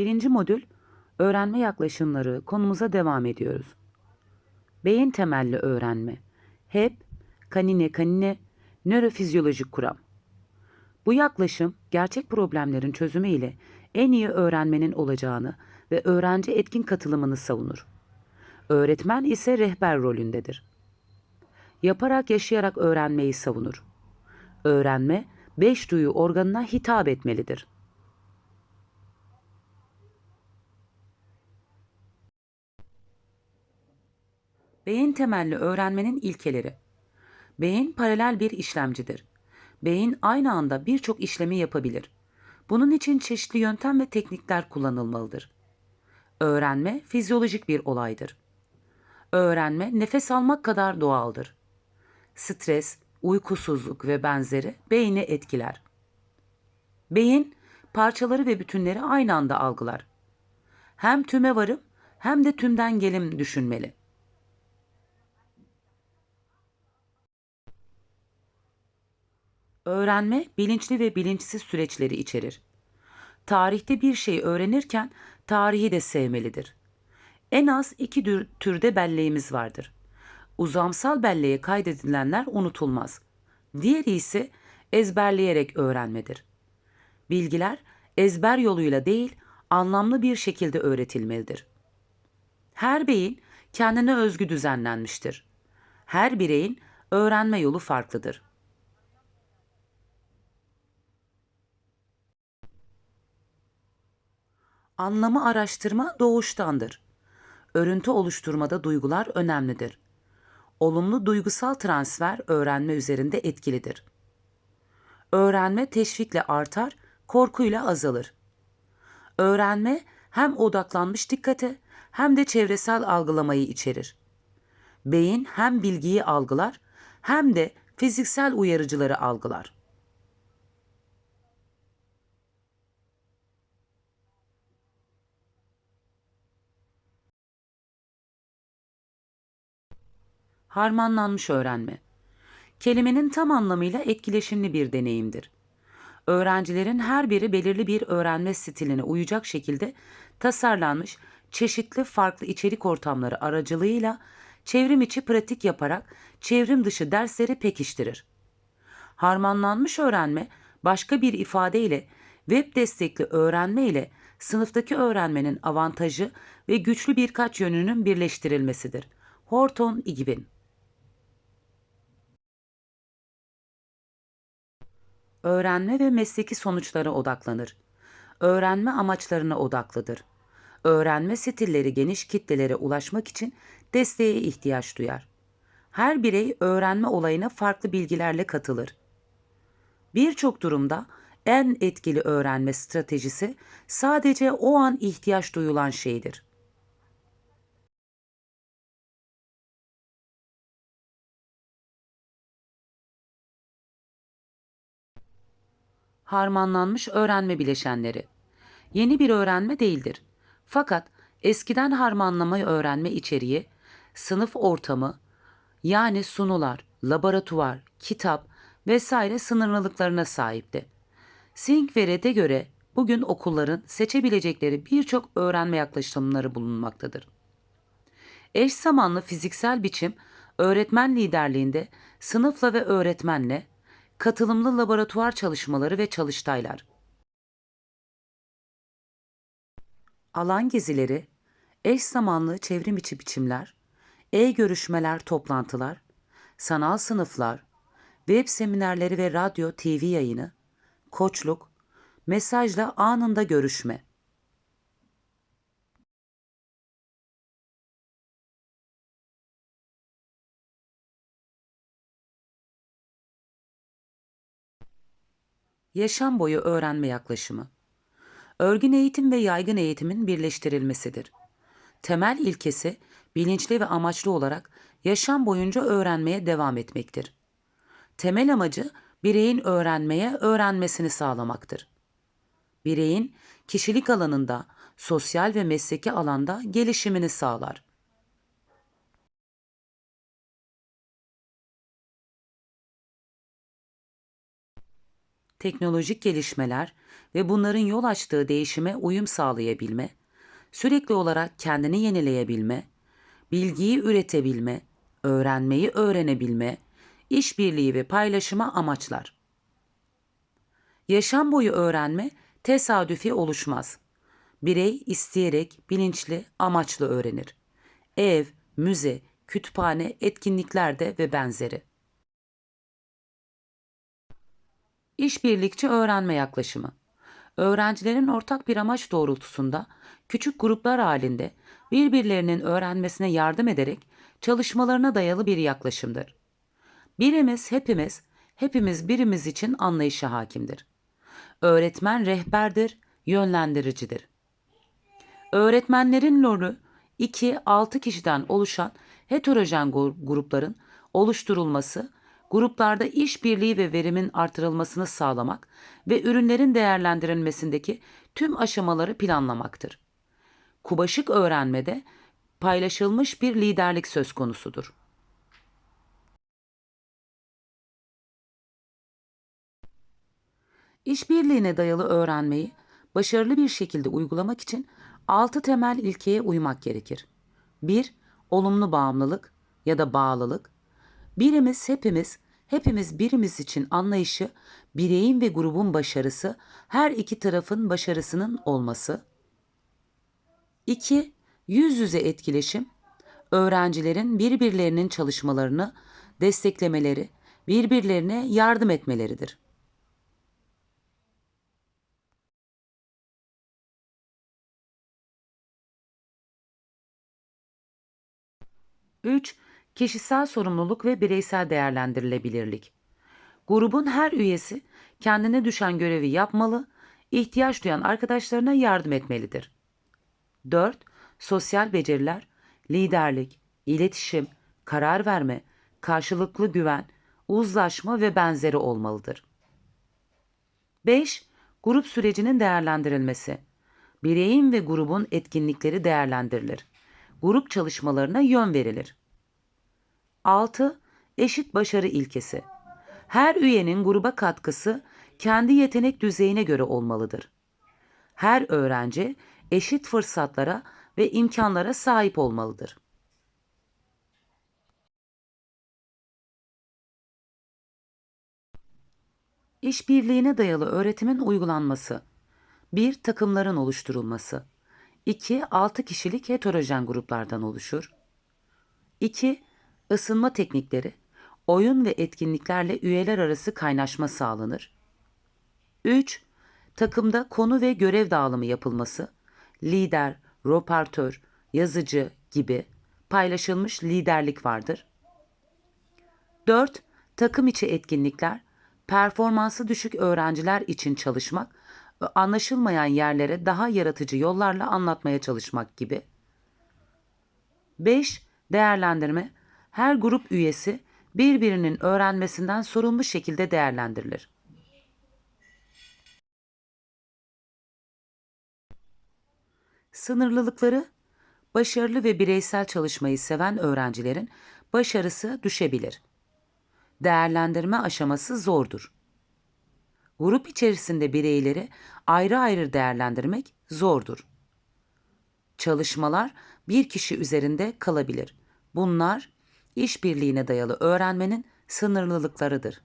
Birinci modül öğrenme yaklaşımları konumuza devam ediyoruz. Beyin temelli öğrenme. HEP, kanine kanine, nörofizyolojik kuram. Bu yaklaşım gerçek problemlerin çözümü ile en iyi öğrenmenin olacağını ve öğrenci etkin katılımını savunur. Öğretmen ise rehber rolündedir. Yaparak yaşayarak öğrenmeyi savunur. Öğrenme beş duyu organına hitap etmelidir. Beyin temelli öğrenmenin ilkeleri. Beyin paralel bir işlemcidir. Beyin aynı anda birçok işlemi yapabilir. Bunun için çeşitli yöntem ve teknikler kullanılmalıdır. Öğrenme fizyolojik bir olaydır. Öğrenme nefes almak kadar doğaldır. Stres, uykusuzluk ve benzeri beyni etkiler. Beyin parçaları ve bütünleri aynı anda algılar. Hem tüme varım hem de tümden gelim düşünmeli. Öğrenme bilinçli ve bilinçsiz süreçleri içerir. Tarihte bir şey öğrenirken tarihi de sevmelidir. En az iki tür- türde belleğimiz vardır. Uzamsal belleğe kaydedilenler unutulmaz. Diğeri ise ezberleyerek öğrenmedir. Bilgiler ezber yoluyla değil, anlamlı bir şekilde öğretilmelidir. Her beyin kendine özgü düzenlenmiştir. Her bireyin öğrenme yolu farklıdır. Anlamı araştırma doğuştandır. Örüntü oluşturmada duygular önemlidir. Olumlu duygusal transfer öğrenme üzerinde etkilidir. Öğrenme teşvikle artar, korkuyla azalır. Öğrenme hem odaklanmış dikkate hem de çevresel algılamayı içerir. Beyin hem bilgiyi algılar hem de fiziksel uyarıcıları algılar. Harmanlanmış öğrenme. Kelimenin tam anlamıyla etkileşimli bir deneyimdir. Öğrencilerin her biri belirli bir öğrenme stiline uyacak şekilde tasarlanmış çeşitli farklı içerik ortamları aracılığıyla çevrim içi pratik yaparak çevrim dışı dersleri pekiştirir. Harmanlanmış öğrenme başka bir ifadeyle web destekli öğrenme ile sınıftaki öğrenmenin avantajı ve güçlü birkaç yönünün birleştirilmesidir. Horton 2000 Öğrenme ve mesleki sonuçlara odaklanır. Öğrenme amaçlarına odaklıdır. Öğrenme stilleri geniş kitlelere ulaşmak için desteğe ihtiyaç duyar. Her birey öğrenme olayına farklı bilgilerle katılır. Birçok durumda en etkili öğrenme stratejisi sadece o an ihtiyaç duyulan şeydir. Harmanlanmış öğrenme bileşenleri. Yeni bir öğrenme değildir. Fakat eskiden harmanlama öğrenme içeriği, sınıf ortamı, yani sunular, laboratuvar, kitap vesaire sınırlılıklarına sahipti. Sink ve göre bugün okulların seçebilecekleri birçok öğrenme yaklaşımları bulunmaktadır. Eş zamanlı fiziksel biçim öğretmen liderliğinde sınıfla ve öğretmenle katılımlı laboratuvar çalışmaları ve çalıştaylar. Alan gezileri, eş zamanlı çevrim içi biçimler, e-görüşmeler, toplantılar, sanal sınıflar, web seminerleri ve radyo, TV yayını, koçluk, mesajla anında görüşme. Yaşam boyu öğrenme yaklaşımı. Örgün eğitim ve yaygın eğitimin birleştirilmesidir. Temel ilkesi bilinçli ve amaçlı olarak yaşam boyunca öğrenmeye devam etmektir. Temel amacı bireyin öğrenmeye öğrenmesini sağlamaktır. Bireyin kişilik alanında, sosyal ve mesleki alanda gelişimini sağlar. Teknolojik gelişmeler ve bunların yol açtığı değişime uyum sağlayabilme, sürekli olarak kendini yenileyebilme, bilgiyi üretebilme, öğrenmeyi öğrenebilme, işbirliği ve paylaşıma amaçlar. Yaşam boyu öğrenme tesadüfi oluşmaz. Birey isteyerek, bilinçli, amaçlı öğrenir. Ev, müze, kütüphane, etkinliklerde ve benzeri. İşbirlikçi öğrenme yaklaşımı. Öğrencilerin ortak bir amaç doğrultusunda küçük gruplar halinde birbirlerinin öğrenmesine yardım ederek çalışmalarına dayalı bir yaklaşımdır. Birimiz hepimiz, hepimiz birimiz için anlayışa hakimdir. Öğretmen rehberdir, yönlendiricidir. Öğretmenlerin rolü 2-6 kişiden oluşan heterojen grupların oluşturulması, gruplarda işbirliği ve verimin artırılmasını sağlamak ve ürünlerin değerlendirilmesindeki tüm aşamaları planlamaktır. Kubaşık öğrenmede paylaşılmış bir liderlik söz konusudur. İşbirliğine dayalı öğrenmeyi başarılı bir şekilde uygulamak için altı temel ilkeye uymak gerekir. 1. Olumlu bağımlılık ya da bağlılık. Birimiz hepimiz, hepimiz birimiz için anlayışı, bireyin ve grubun başarısı, her iki tarafın başarısının olması. 2. Yüz yüze etkileşim. Öğrencilerin birbirlerinin çalışmalarını desteklemeleri, birbirlerine yardım etmeleridir. 3. Kişisel sorumluluk ve bireysel değerlendirilebilirlik. Grubun her üyesi kendine düşen görevi yapmalı, ihtiyaç duyan arkadaşlarına yardım etmelidir. 4. Sosyal beceriler, liderlik, iletişim, karar verme, karşılıklı güven, uzlaşma ve benzeri olmalıdır. 5. Grup sürecinin değerlendirilmesi. Bireyin ve grubun etkinlikleri değerlendirilir. Grup çalışmalarına yön verilir. 6. Eşit başarı ilkesi. Her üyenin gruba katkısı kendi yetenek düzeyine göre olmalıdır. Her öğrenci eşit fırsatlara ve imkanlara sahip olmalıdır. İşbirliğine dayalı öğretimin uygulanması. 1. Takımların oluşturulması. 2. 6 kişilik heterojen gruplardan oluşur. 2. Isınma teknikleri. Oyun ve etkinliklerle üyeler arası kaynaşma sağlanır. 3. Takımda konu ve görev dağılımı yapılması. Lider, röportör, yazıcı gibi paylaşılmış liderlik vardır. 4. Takım içi etkinlikler, performansı düşük öğrenciler için çalışmak ve anlaşılmayan yerlere daha yaratıcı yollarla anlatmaya çalışmak gibi. 5. Değerlendirme, her grup üyesi birbirinin öğrenmesinden sorumlu şekilde değerlendirilir. Sınırlılıkları, başarılı ve bireysel çalışmayı seven öğrencilerin başarısı düşebilir. Değerlendirme aşaması zordur. Grup içerisinde bireyleri ayrı ayrı değerlendirmek zordur. Çalışmalar bir kişi üzerinde kalabilir. Bunlar işbirliğine dayalı öğrenmenin sınırlılıklarıdır.